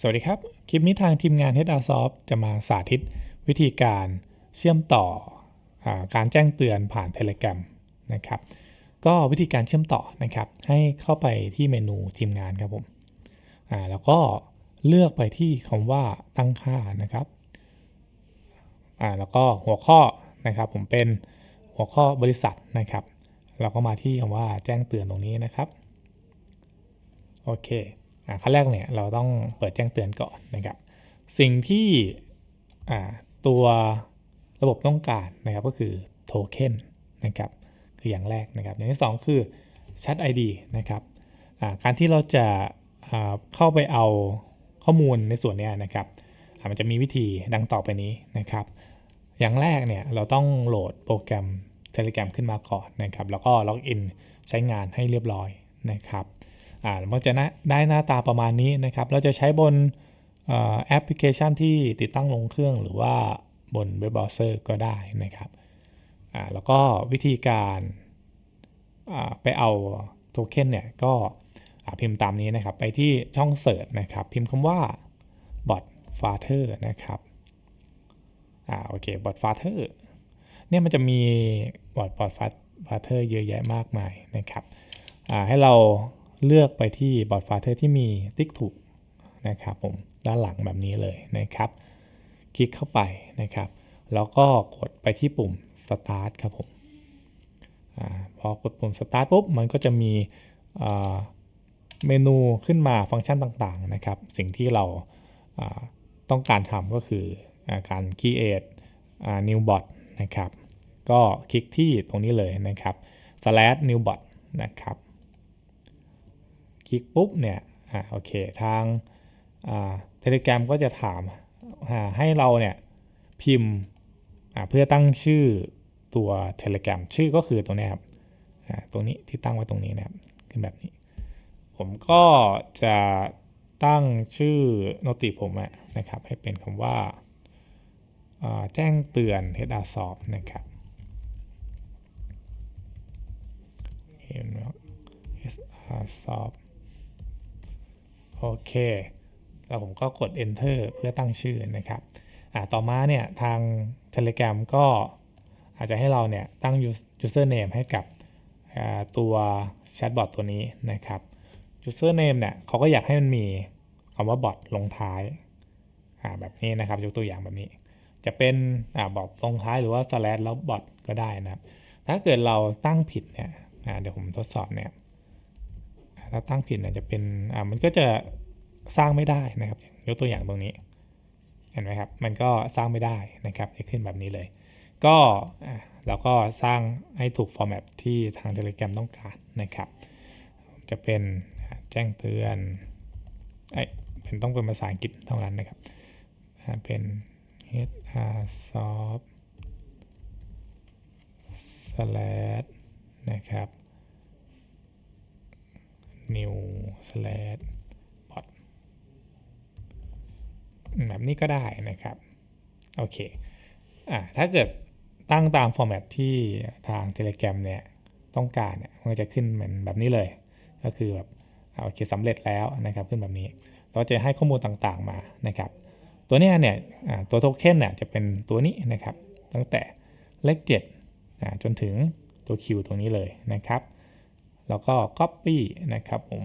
สวัสดีครับ คลิปนี้ทางทีมงาน HRSoft จะมาสาธิตวิธีการเชื่อมต่ออการแจ้งเตือนผ่าน Telegram นะครับ ก็วิธีการเชื่อมต่อนะครับ ให้เข้าไปที่เมนูทีมงานครับผมอ่าแล้วก็เลือกไปที่คำว่าตั้งค่านะครับอ่าแล้วก็หัวข้อนะครับผมเป็นหัวข้อบริษัทนะครับ เราก็มาที่คำว่าแจ้งเตือนตรงนี้นะครับ โอเค ขั้นแรกเนี่ยเราต้องเปิดแจ้งเตือนก่อนนะครับ สิ่งที่ตัวระบบต้องการนะครับก็คือโทเค็นนะครับคืออย่างแรกนะครับ อย่างที่สองคือชัด ID นะครับการที่เราจะเข้าไปเอาข้อมูลในส่วนนี้นะครับมันจะมีวิธีดังต่อไปนี้นะครับ อย่างแรกเนี่ยเราต้องโหลดโปรแกรม Telegram ขึ้นมาก่อนนะครับ แล้วก็ล็อกอินใช้งานให้เรียบร้อยนะครับ อ่ามันจะได้หน้าตาประมาณนี้นะครับ เราจะใช้บนแอปพลิเคชันที่ติดตั้งลงเครื่องหรือว่าบนเว็บเบราว์เซอร์ก็ได้นะครับอ่าแล้วก็วิธีการไปเอาโทเค็นเนี่ยก็พิมพ์ตามนี้นะครับ ไปที่ช่องเสิร์ชนะครับ พิมพ์คำว่า bot father นะครับอ่าโอเค bot father เนี่ยมันจะมี bot bot father เยอะแยะมากมายนะครับอ่าให้เรา เลือกไปที่บอร์ดฟาเธอร์ที่มีติ๊กถูกนะครับผมด้านหลังแบบนี้เลยนะครับ คลิกเข้าไปนะครับ แล้วก็กดไปที่ปุ่ม start ครับผมอพอกดปุ่ม start ปุ๊บมันก็จะมีเมนูขึ้นมาฟังก์ชันต่างๆนะครับ สิ่งที่เราต้องการทำก็คืออการ create new bot นะครับ ก็คลิกที่ตรงนี้เลยนะครับ slash new bot นะครับ คลิกปุ๊บเนี่ยอ่าโอเคทางเทเล g r a m ก็จะถามให้เราเนี่ยพิมพ์เพื่อตั้งชื่อตัว Telegram ชื่อก็คือตรงนี้ครับตรงนี้ที่ตั้งไว้ตรงนี้นะครับขึ้นแบบนี้ ผมก็จะตั้งชื่อโนติผมนะครับให้เป็นคำว่าแจ้งเตือน HR Soft นะครับ HR Soft โอเค แล้วผมก็กด enter เพื่อตั้งชื่อนะครับอ่าต่อมาเนี่ยทาง Telegram ก็อาจจะให้เราเนี่ยตั้ง username ให้กับตัวแชทบอทตัวนี้นะครับ username เนี่ยเขาก็อยากให้มันมีคำว่าบอทลงท้ายอ่าแบบนี้นะครับยกตัวอย่างแบบนี้ จะเป็นอ่าบอทลงท้ายหรือว่า slash แล้วบอทก็ได้นะครับ ถ้าเกิดเราตั้งผิดเนี่ยเดี๋ยวผมทดสอบเนี่ย ถ้าตั้งผิดเนี่ยจะเป็นอ่ามันก็จะสร้างไม่ได้นะครับยกตัวอย่างตรงนี้เห็นไหมครับมันก็สร้างไม่ได้นะครับจะขึ้นแบบนี้เลย ก็เราก็สร้างให้ถูกฟอร์แมตที่ทาง Telegram ต้องการนะครับ จะเป็นแจ้งเตือนไอเป็นต้องเป็นภาษาอังกฤษเท่านั้นนะครับเป็น hr soft slash นะครับ new slash bot แบบนี้ก็ได้นะครับ โอเคอ่าถ้าเกิดตั้งตามฟอร์แมตที่ทาง Telegram เนี่ยต้องการเนี่ยมันจะขึ้นเหมือนแบบนี้เลย ก็คือแบบโอเคสำเร็จแล้วนะครับขึ้นแบบนี้ เราจะให้ข้อมูลต่างๆมานะครับ ตัวนี้เนี่ยตัวโทเค็นเนี่ยจะเป็นตัวนี้นะครับ ตั้งแต่เลข7จนถึงตัว Q ตรงนี้เลยนะครับ แล้วก็ Copy นะครับผม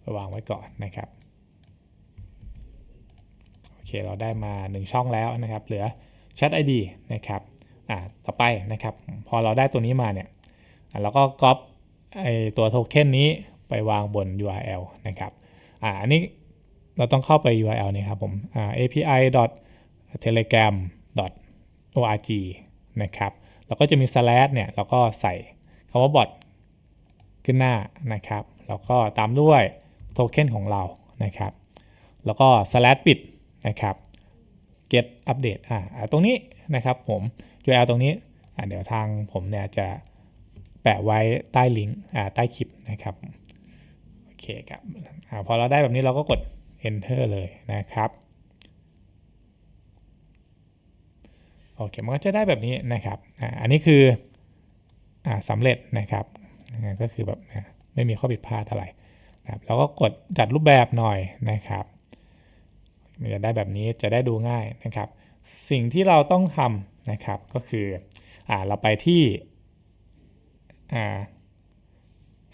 ไปวางไว้ก่อนนะครับโอเคเราได้มา 1 ช่องแล้วนะครับ เหลือ Chat ID นะครับอ่าต่อไปนะครับ พอเราได้ตัวนี้มาเนี่ยเราก็ก๊อปไอตัวโทเค็นนี้ไปวางบน URL นะครับอ่าอันนี้เราต้องเข้าไป URL นี่ครับผมอ่า api telegram org นะครับแล้วก็จะมี slash เนี่ย เราก็ใส่คำว่า bot ขึ้นหน้านะครับแล้วก็ตามด้วยโทเค็นของเรานะครับแล้วก็ slash ปิดนะครับ get update อ่าตรงนี้นะครับผม URL ตรงนี้อ่าเดี๋ยวทางผมเนี่ยจะแปะไว้ใต้ลิงก์อ่าใต้คลิปนะครับโอเคครับอ่าพอเราได้แบบนี้เราก็กด enter เลยนะครับโอเคมันก็จะได้แบบนี้นะครับอ่าอันนี้คืออ่าสำเร็จนะครับ ก็คือแบบไม่มีข้อผิดพลาดอะไรนะครับแล้วก็กดจัดรูปแบบหน่อยนะครับมันจะได้แบบนี้จะได้ดูง่ายนะครับ สิ่งที่เราต้องทำนะครับก็คืออเราไปที่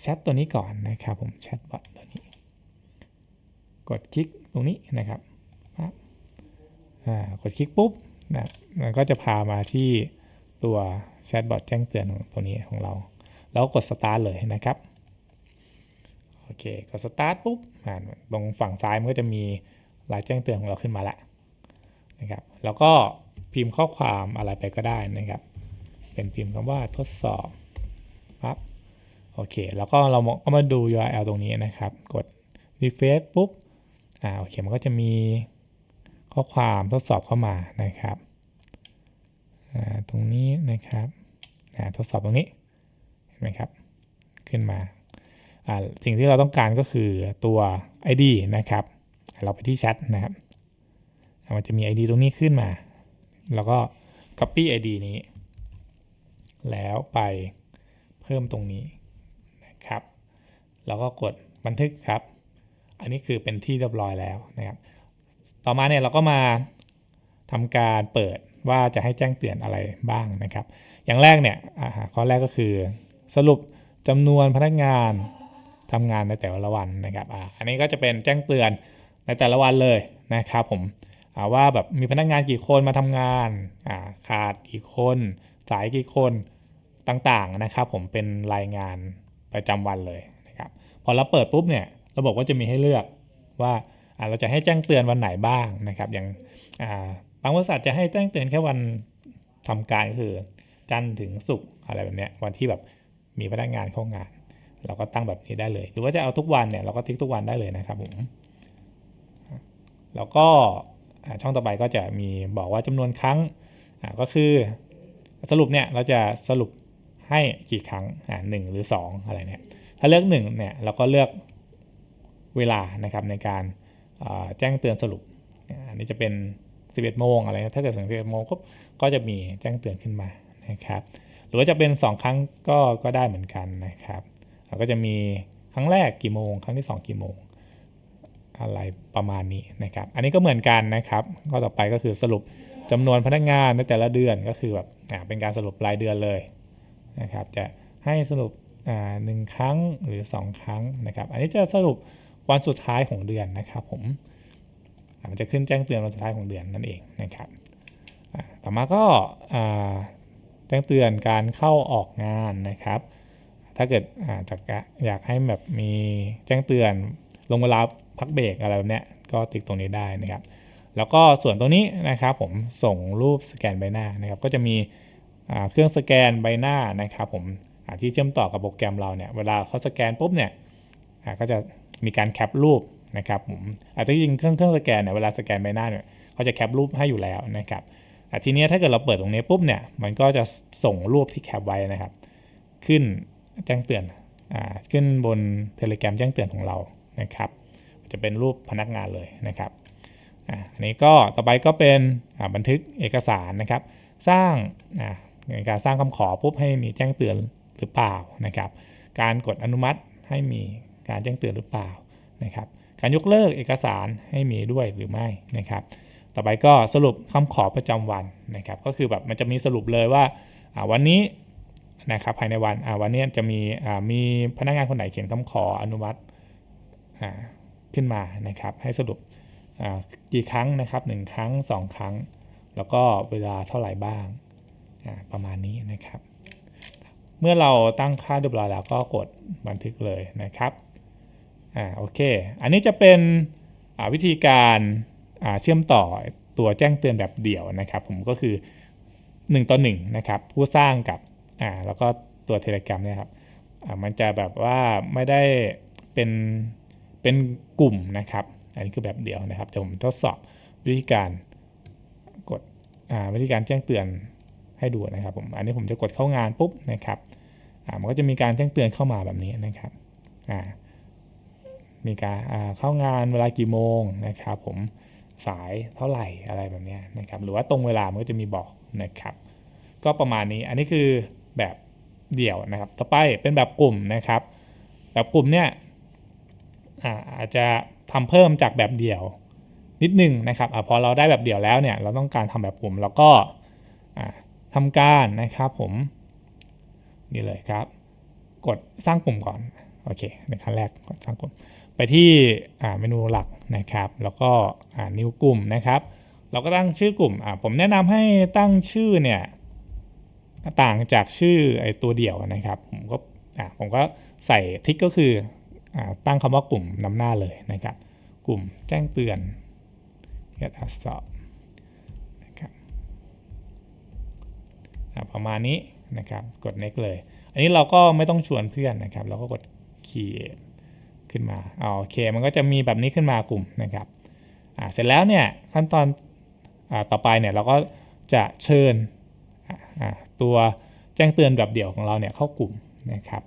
แชทตัวนี้ก่อนนะครับผมแชทบอทตัวนี้ กดคลิกตรงนี้นะครับกดคลิกปุ๊บนะมันก็จะพามาที่ตัวแชทบอทแจ้งเตือนของตัวนี้ของเรา แล้วกดสตาร์ทเลยนะครับโอเคกดสตาร์ทปุ๊บอ่าตรงฝั่งซ้ายมันก็จะมีรายแจ้งเตือนของเราขึ้นมาแล้วนะครับแล้วก็พิมพ์ข้อความอะไรไปก็ได้นะครับ เป็นพิมพ์คำว่าทดสอบปั๊บโอเค แล้วก็เราก็มาดู URL ตรงนี้นะครับ กด refresh ปุ๊บอ่าโอเค มันก็จะมีข้อความทดสอบเข้ามานะครับอ่าตรงนี้นะครับอ่าทดสอบตรงนี้ เห็นไหมครับขึ้นมาสิ่งที่เราต้องการก็คือตัว ID นะครับ เราไปที่แชทนะครับ มันจะมี ID ตรงนี้ขึ้นมา แล้วก็ copy ID นี้ แล้วไปเพิ่มตรงนี้นะครับ แล้วก็กดบันทึกครับ อันนี้คือเป็นที่เรียบร้อยแล้วนะครับ ต่อมาเนี่ยเราก็มาทำการเปิดว่าจะให้แจ้งเตือนอะไรบ้างนะครับ อย่างแรกเนี่ยข้อแรกก็คือ สรุปจำนวนพนักงานทำงานในแต่ละวันนะครับอ่าอันนี้ก็จะเป็นแจ้งเตือนในแต่ละวันเลยนะครับผมอ่าว่าแบบมีพนักงานกี่คนมาทำงานอ่าขาดกี่คน สายกี่คนต่างๆนะครับ ผมเป็นรายงานประจำวันเลยนะครับพอเราเปิดปุ๊บเนี่ยระบบก็จะมีให้เลือกว่าเราจะให้แจ้งเตือนวันไหนบ้างนะครับอย่างาบางบริษัทจะให้แจ้งเตือนแค่วันทำการก็คือจันทร์ถึงศุกร์อะไรแบบนี้วันที่แบบ มีพนักงานเข้างาน เราก็ตั้งแบบนี้ได้เลย หรือว่าจะเอาทุกวันเนี่ยเราก็ติ๊กทุกวันได้เลยนะครับผมแล้วก็ช่องต่อไปก็จะมีบอกว่าจำนวนครั้งก็คือสรุปเนี่ยเราจะสรุปให้กี่ครั้งอ่าหนึ่งหรือ 2 อะไรเนี่ยถ้าเลือก1เนี่ยเราก็เลือกเวลานะครับในการแจ้งเตือนสรุปอันนี้จะเป็น 11 โมงอะไรนะถ้าเกิดถึง11โมงก็จะมีแจ้งเตือนขึ้นมานะครับ หรือว่าจะเป็น 2 ครั้งก็ก็ได้เหมือนกันนะครับเราก็จะมีครั้งแรกกี่โมง ครั้งที่ 2 กี่โมง อะไรประมาณนี้นะครับ อันนี้ก็เหมือนกันนะครับก็ต่อไปก็คือสรุปจำนวนพนักงานในแต่ละเดือนก็คือแบบเป็นการสรุปรายเดือนเลยนะครับ จะให้สรุปหนึ่งครั้งหรือ 2 ครั้งนะครับ อันนี้จะสรุปวันสุดท้ายของเดือนนะครับผมมันจะขึ้นแจ้งเตือนวันสุดท้ายของเดือนนั่นเองนะครับ ต่อมาก็า แจ้งเตือนการเข้าออกงานนะครับ ถ้าเกิดอาจากอยากให้แบบมีแจ้งเตือนลงเวลาพักเบรกอะไรแบบนี้ก็ติ๊กตรงนี้ได้นะครับ แล้วก็ส่วนตรงนี้นะครับผมส่งรูปสแกนใบหน้านะครับ ก็จะมีเครื่องสแกนใบหน้านะครับ ผมที่เชื่อมต่อกับโปรแกรมเราเนี่ยเวลาเขาสแกนปุ๊บเนี่ยก็จะมีการแคปรูปนะครับผมอาจจะยิงเครื่องเครื่องสแกนเนี่ยเวลาสแกนใบหน้าเนี่ยเขาจะแคปรูปให้อยู่แล้วนะครับ ทีนี้ถ้าเกิดเราเปิดตรงนี้ปุ๊บเนี่ยมันก็จะส่งรูปที่แคปไว้นะครับ ขึ้นแจ้งเตือนอ่าขึ้นบน Telegram แจ้งเตือนของเรานะครับจะเป็นรูปพนักงานเลยนะครับอ่าอันนี้ก็ต่อไปก็เป็นอ่าบันทึกเอกสารนะครับ สร้างอ่าในการสร้างคำขอปุ๊บให้มีแจ้งเตือนหรือเปล่านะครับ การกดอนุมัติให้มีการแจ้งเตือนหรือเปล่านะครับ การยกเลิกเอกสารให้มีด้วยหรือไม่นะครับ ต่อไปก็สรุปคำขอประจำวันนะครับก็คือแบบมันจะมีสรุปเลยว่าวันนี้นะครับภายในวันวันนี้จะมีมีพนักงานคนไหนเขียนคำขออนุมัติขึ้นมานะครับให้สรุปกี่ครั้งนะครับหนึ่งครั้งสองครั้ง แล้วก็เวลาเท่าไหร่บ้างประมาณนี้นะครับ เมื่อเราตั้งค่าเรียบร้อยแล้วก็กดบันทึกเลยนะครับอ่าโอเค อันนี้จะเป็นวิธีการ เชื่อมต่อตัวแจ้งเตือนแบบเดี่ยวนะครับ ผมก็คือ 1 ต่อ1นะครับผู้สร้างกับอ่าแล้วก็ตัว Telegram เนี่ยครับมันจะแบบว่าไม่ได้เป็นเป็นกลุ่มนะครับ อันนี้คือแบบเดียวนะครับเดี๋ยวผมทดสอบวิธีการกดวิธีการแจ้งเตือนให้ดูนะครับผมอันนี้ผมจะกดเข้างานปุ๊บนะครับมันก็จะมีการแจ้งเตือนเข้ามาแบบนี้นะครับมีการเข้างานเวลากี่โมงนะครับ ผม สายเท่าไหร่อะไรแบบนี้นะครับหรือว่าตรงเวลามันก็จะมีบอกนะครับ ก็ประมาณนี้อันนี้คือแบบเดี่ยวนะครับ ต่อไปเป็นแบบกลุ่มนะครับ แบบกลุ่มเนี่ยอาจจะทำเพิ่มจากแบบเดี่ยวนิดนึงนะครับอพอเราได้แบบเดี่ยวแล้วเนี่ยเราต้องการทำแบบกลุ่มแล้วก็อ่าทำการนะครับผมนี่เลยครับ กดสร้างกลุ่มก่อนโอเคในขั้นแรกกดสร้างกลุ่ม ไปที่เมนูหลักนะครับ แล้วก็อ่า new กลุ่มนะครับ เราก็ตั้งชื่อกลุ่มผมแนะนำให้ตั้งชื่อเนี่ยต่างจากชื่อไอตัวเดี่ยวนะครับ ผมก็ผมก็ใส่ทิกก็คืออตั้งคำว่ากลุ่มนำหน้าเลยนะครับ กลุ่มแจ้งเตือน get us stop นะครับประมาณนี้นะครับ กด next เลย อันนี้เราก็ไม่ต้องชวนเพื่อนนะครับ เราก็กด create ขึ้นมาเอาโอเคมันก็จะมีแบบนี้ขึ้นมากลุ่มนะครับเสร็จแล้วเนี่ยขั้นตอนอต่อไปเนี่ยเราก็จะเชิญตัวแจ้งเตือนแบบเดี่ยวของเราเนี่ยเข้ากลุ่มนะครับ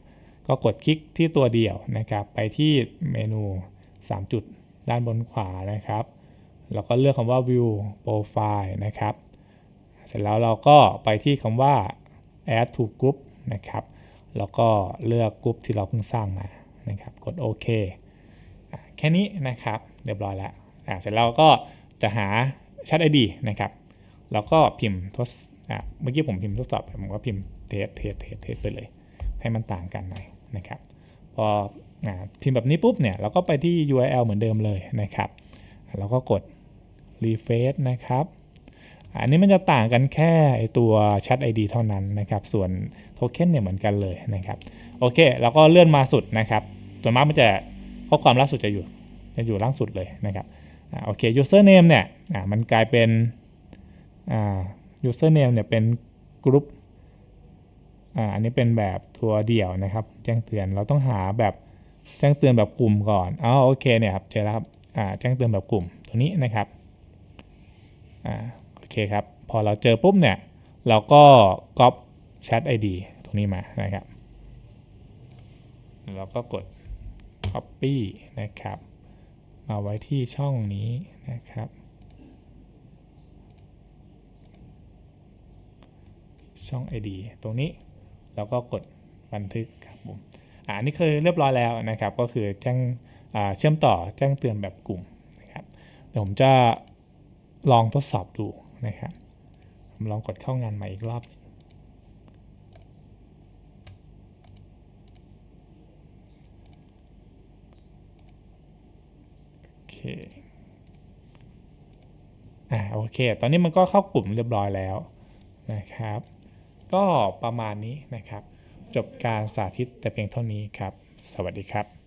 ก็กดคลิกที่ตัวเดี่ยวนะครับ ไปที่เมนู 3 จุดด้านบนขวานะครับแล้วก็เลือกคำว่า view profile นะครับ เสร็จแล้วเราก็ไปที่คำว่า add to group นะครับ แล้วก็เลือกกลุ่มที่เราเพิ่งสร้างมา นะครับกดโอเคแค่นี้นะครับเรียบร้อยแล้วอะเสร็จแล้วก็จะหา Chat ID นะครับแล้วก็พิมพ์ทดอะเมื่อกี้ผมพิมพ์ทดสอบผมก็พิมพ์เทสเทสเทสเทสไปเลย ให้มันต่างกันหน่อยนะครับพออพิมพ์แบบนี้ปุ๊บเนี่ยเราก็ไปที่ URL เหมือนเดิมเลยนะครับแล้วก็กด refresh นะครับอันนี้มันจะต่างกันแค่ไอตัว Chat ID เท่านั้นนะครับ ส่วนโทเค็นเนี่ยเหมือนกันเลยนะครับ โอเคแล้วก็เลื่อนมาสุดนะครับส่วนมากมันจะข้อความล่าสุดจะอยู่จะอยู่ล่างสุดเลยนะครับอ่าโอเค username เนี่ยอ่ามันกลายเป็นอ่า username เนี่ยเป็นกรุ๊ปอ่าอันนี้เป็นแบบตัวเดี่ยวนะครับ แจ้งเตือนเราต้องหาแบบแจ้งเตือนแบบกลุ่มก่อนอ๋อโอเคเนี่ยครับเจอแล้วครับอ่าแจ้งเตือนแบบกลุ่มตัวนี้นะครับอ่าโอเคครับ พอเราเจอปุ๊บเนี่ย เราก็ copy chat ID ตรงนี้มานะครับ เราก็กด copy นะครับ มาไว้ที่ช่องนี้นะครับ ช่อง ID ตรงนี้เราก็กดบันทึกครับผมอ่านนี้คือเรียบร้อยแล้วนะครับ ก็คือแจ้งเชื่อมต่อแจ้งเตือนแบบกลุ่มนะครับเดี๋ยวผมจะลองทดสอบดูนะครับผมลองกดเข้างานใหม่อีกรอบนึง โอเค อ่าโอเค ตอนนี้มันก็เข้ากลุ่มเรียบร้อยแล้วนะครับ ก็ประมาณนี้นะครับ จบการสาธิตแต่เพียงเท่านี้ครับ สวัสดีครับ